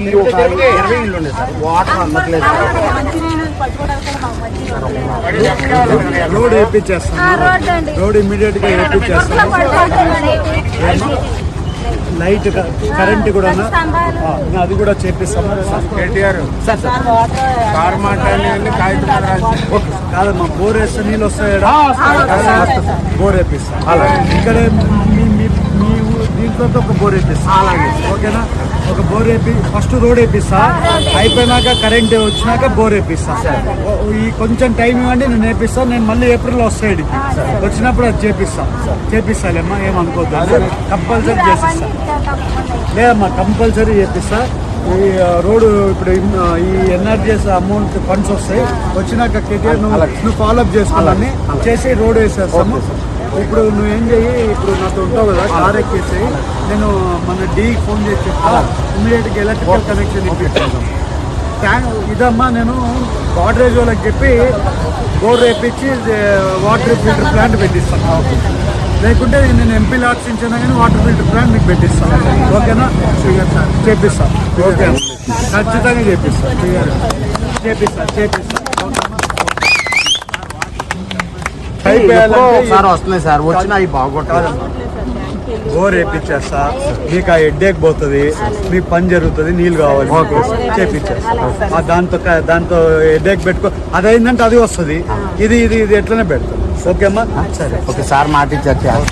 ఈ ఒక ఇరవై ఇళ్ళు ఉండే సార్. వాటర్ అందట్లేదు రోడ్ వేయించేస్తాను రోడ్ ఇమ్మీడియట్గా వేయించేస్తాను లైట్ కరెంట్ కూడా అది కూడా చేపిస్తాము కేటీఆర్. Sir sir. కారు మాట్లాడి కాగితం రాసి. కాదమ్మా బోర్ వేస్తే నీళ్ళు వస్తాయా? బోర్ వేపిస్తాం. ఇక్కడే మీ మీ- మీ దీంట్లో ఒక బోర్ వేపిస్తాం. ఓకేనా? ఒక బోర్ వేపి ఫస్ట్ రోడ్ వేపిస్తా. అయిపోయినాక కరెంట్ వచ్చినాక బోర్ వేపిస్తా. ఈ కొంచెం టైం ఇవ్వండి నేను వేపిస్తాను నేను మళ్ళీ ఏప్రిల్లో వస్తాయి. వచ్చినప్పుడు అది చేపిస్తా. చేపిస్తాలేమ్మా ఏమనుకోద్దు. కంపల్సరీ చేపిస్తా. లేదమ్మా కంపల్సరీ చేపిస్తా. ఈ రోడ్డు ఇప్పుడు ఈ ఎన్ఆర్జీఎస్ అమౌంట్ ఫండ్స్ వస్తాయి. వచ్చినాక కేటీఆర్ నువ్వు నువ్వు ఫాలోఅప్ చేసుకోవాలని చేసి రోడ్ వేసేస్తాము. ఇప్పుడు నువ్వు ఏం చెయ్యి ఇప్పుడు నాతో ఉంటావు కదా కార్ ఎక్కేసి నేను మన డీ ఫోన్ చేసి చెప్తా. ఇమీడియట్గా ఎలక్ట్రికల్ కనెక్షన్ ఇప్పించాను ఇదమ్మా నేను వాటరేజ్ వాళ్ళకి చెప్పి బోర్ వేపించి వాటర్ ఫిల్టర్ ప్లాంట్ పెట్టిస్తాను. లేకుంటే నేను ఎంపీ లాట్స్ ఇచ్చినా కానీ వాటర్ ఫిల్టర్ ప్లాంట్ మీకు పెట్టిస్తాను. ఓకేనా? చేపిస్తాను ఓకే. ఖచ్చితంగా చేపిస్తాను చేపిస్తాను చేపిస్తాను వస్తున్నాయి సార్. వచ్చినా అవి బాగొట్టాలి బోర్ వేపించేస్తా. మీకు ఆ హెడ్ఏక్ పోతుంది. మీకు పని జరుగుతుంది. నీళ్ళు కావాలి. చేపించేస్తా. దాంతో దాంతో హెడ్ఏక్ పెట్టుకో అది అయిందంటే అది వస్తుంది. ఇది ఇది ఇది ఎట్లనే పెడతాం. ఓకేమ్మా సరే ఒకసారి మాట ఇచ్చారు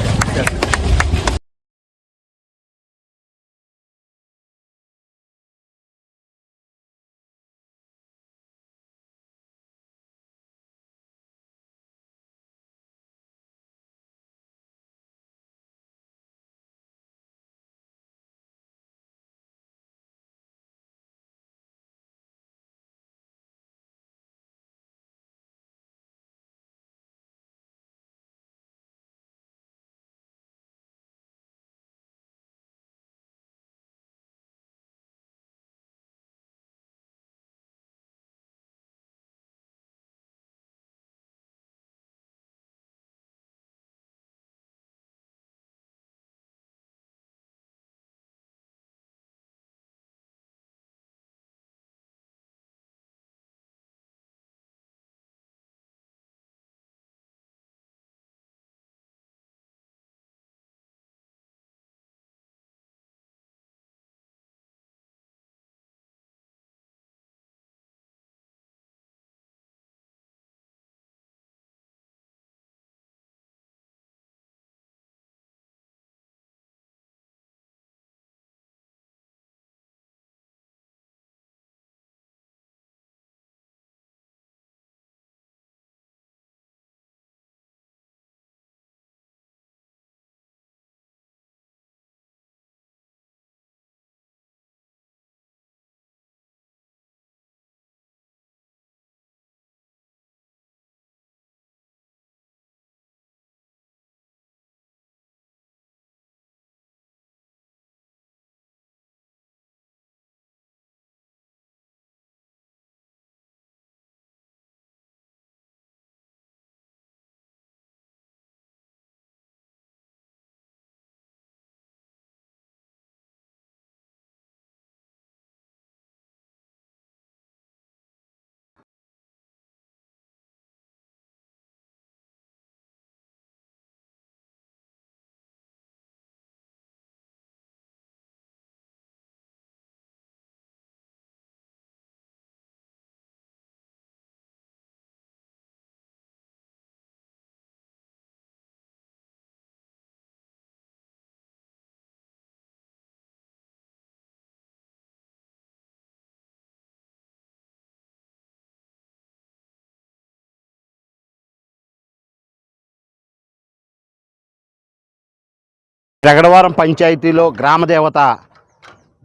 జగడవరం పంచాయతీలో గ్రామదేవత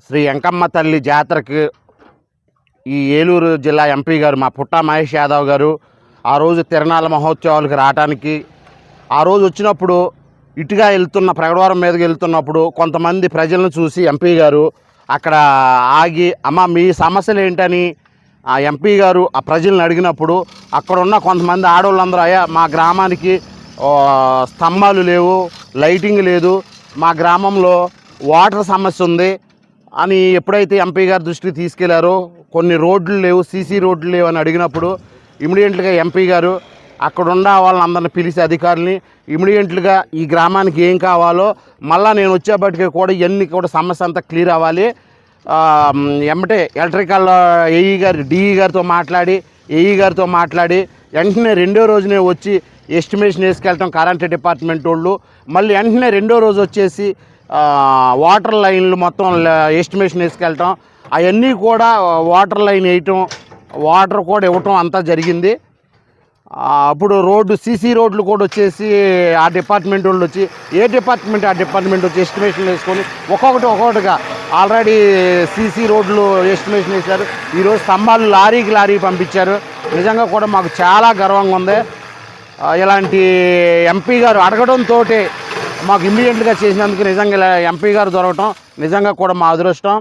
శ్రీ వెంకమ్మ తల్లి జాతరకి ఈ ఏలూరు జిల్లా ఎంపీ గారు మా పుట్టా మహేష్ యాదవ్ గారు ఆ రోజు తిరణాల మహోత్సవాలకు రావడానికి ఆ రోజు వచ్చినప్పుడు ఇటుగా వెళ్తున్న ప్రగడవరం మీదకి వెళ్తున్నప్పుడు కొంతమంది ప్రజలను చూసి ఎంపీ గారు అక్కడ ఆగి అమ్మ మీ సమస్యలు ఏంటని? ఆ ఎంపీ గారు ఆ ప్రజలను అడిగినప్పుడు అక్కడ ఉన్న కొంతమంది ఆడవాళ్ళందరూ అయ్యా మా గ్రామానికి స్తంభాలు లేవు లైటింగ్ లేదు మా గ్రామంలో వాటర్ సమస్య ఉంది అని ఎప్పుడైతే ఎంపీ గారి దృష్టికి తీసుకెళ్ళారో కొన్ని రోడ్లు లేవు సీసీ రోడ్లు లేవు అని అడిగినప్పుడు ఇమీడియట్గా ఎంపీ గారు అక్కడ ఉన్న అందరిని పిలిచి అధికారుల్ని ఇమీడియట్గా ఈ గ్రామానికి ఏం కావాలో మళ్ళీ నేను వచ్చేప్పటికి కూడా ఇవన్నీ కూడా సమస్య అంతా క్లియర్ అవ్వాలి. ఆ, ఎమ్మటే ఎలక్ట్రికల్ ఏఈ గారు డిఈ గారితో మాట్లాడి ఏఈ గారితో మాట్లాడి వెంటనే రెండో రోజునే వచ్చి ఎస్టిమేషన్ వేసుకెళ్ళటం కరెంట్ డిపార్ట్మెంట్ వాళ్ళు. మళ్ళీ వెంటనే రెండో రోజు వచ్చేసి వాటర్ లైన్లు మొత్తం ఎస్టిమేషన్ వేసుకెళ్ళటం అవన్నీ కూడా వాటర్ లైన్ వేయటం వాటర్ కూడా ఇవ్వటం అంతా జరిగింది. అప్పుడు రోడ్డు సీసీ రోడ్లు కూడా వచ్చేసి ఆ డిపార్ట్మెంట్ వాళ్ళు వచ్చి ఏ డిపార్ట్మెంట్ ఆ డిపార్ట్మెంట్ వచ్చి ఎస్టిమేషన్ వేసుకొని ఒక్కొక్కటి ఒక్కొక్కటిగా ఆల్రెడీ సీసీ రోడ్లు ఎస్టిమేషన్ వేశారు. ఈరోజు స్తంభాలు లారీకి లారీ పంపించారు. నిజంగా కూడా మాకు చాలా గర్వంగా ఉంది. ఇలాంటి ఎంపీ గారు అడగడంతో మాకు ఇమ్మీడియట్గా చేసినందుకు నిజంగా ఇలా ఎంపీ గారు దొరకటం నిజంగా కూడా మా అదృష్టం.